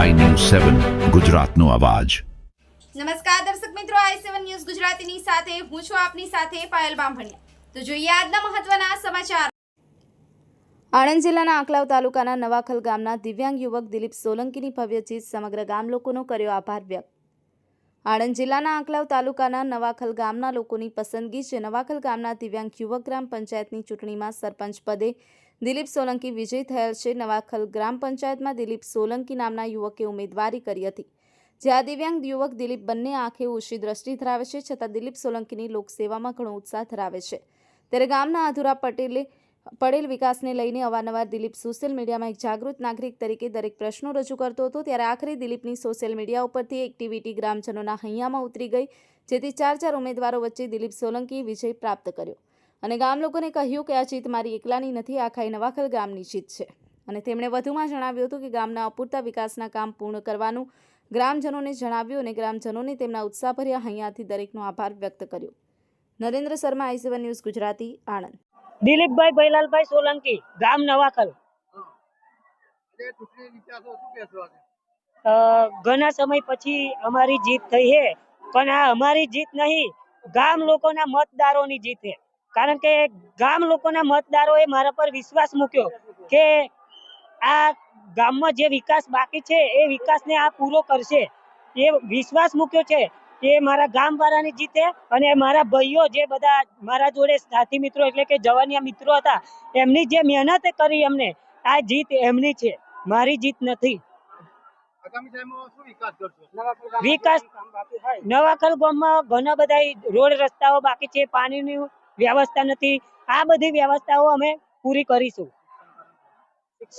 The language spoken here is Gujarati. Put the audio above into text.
સેવન ગુજરાતનો અવાજ. નમસ્કાર દર્શક મિત્રો આઈ સેવન ન્યૂઝ ગુજરાતીની સાથે હું છું આપની સાથે પાયલ બામભણિયા. તો જોઈએ આજના મહત્વના સમાચાર. આણંદ જિલ્લાના આંકલાવ તાલુકાના નવાખલ ગામના દિવ્યાંગ યુવક દિલીપ સોલંકીની ભવ્ય જીત સમગ્ર ગામ લોકોનો કર્યો આભાર વ્યક્ત. આણંદ જિલ્લાના આંકલાવ તાલુકાના નવાખલ ગામના લોકોની પસંદગી છે. નવાખલ ગામના દિવ્યાંગ યુવક ગ્રામ પંચાયતની ચૂંટણીમાં સરપંચ પદે દિલીપ સોલંકી વિજય થયેલ છે. નવાખલ ગ્રામ પંચાયતમાં દિલીપ સોલંકી નામના યુવકે ઉમેદવારી કરી હતી. જ્યાં દિવ્યાંગ યુવક દિલીપ બંને આંખે ઓછી દ્રષ્ટિ ધરાવે છે છતાં દિલીપ સોલંકીની લોકસેવામાં ઘણો ઉત્સાહ ધરાવે છે. ત્યારે ગામના આધુરા પટેલે પડેલ વિકાસને લઈને અવારનવાર દિલીપ સોશિયલ મીડિયામાં એક જાગૃત નાગરિક તરીકે દરેક પ્રશ્નો રજૂ કરતો હતો. ત્યારે આખરે દિલીપની સોશિયલ મીડિયા ઉપરથી એક્ટિવિટી ગ્રામજનોના હૈયામાં ઉતરી ગઈ, જેથી ચાર ચાર ઉમેદવારો વચ્ચે દિલીપ સોલંકીએ વિજય પ્રાપ્ત કર્યો. અને ગામ લોકોને કહ્યું કે આ જીત મારી એકલાની નથી આખાઈ નવાખલ ગામની જીત છે. અને તેમણે વધુમાં જણાવ્યું હતું કે ગામના અપૂરતા વિકાસના કામ પૂર્ણ કરવાનું ગ્રામજનોને જણાવ્યું અને ગ્રામજનોને તેમના ઉત્સાહભર્યા હૈયાથી દરેકનો આભાર વ્યક્ત કર્યો. Narendra Sharma I news Gujarati Anand. દિલીપભાઈ ભૈલાલભાઈ સોલંકી ગામ નવાખલ. ઘણા સમય પછી અમારી જીત થઈ છે પણ આ અમારી જીત નહીં ગામ લોકોના મતદારોની જીત છે કારણ કે ગામ લોકોના મતદારોએ મારા પર વિશ્વાસ મૂક્યો કે આ ગામમાં જે વિકાસ બાકી છે એ વિકાસને આ પૂરો કરશે. એ વિશ્વાસ મૂક્યો છે એ મારા ગામ વાળાની જીત અને મારા ભાઈઓ જે બધા મારા જોડે સાથી મિત્રો એટલે કે જવાનિયા મિત્રો હતા એમની જે મહેનત કરી એમને આ જીત એમની છે. મારી જીત નથી. વિકાસ નવાખલ ગામમાં ઘણા બધા રોડ રસ્તાઓ બાકી છે પાણીની વ્યવસ્થા નથી. આ બધી વ્યવસ્થાઓ અમે પૂરી કરીશું.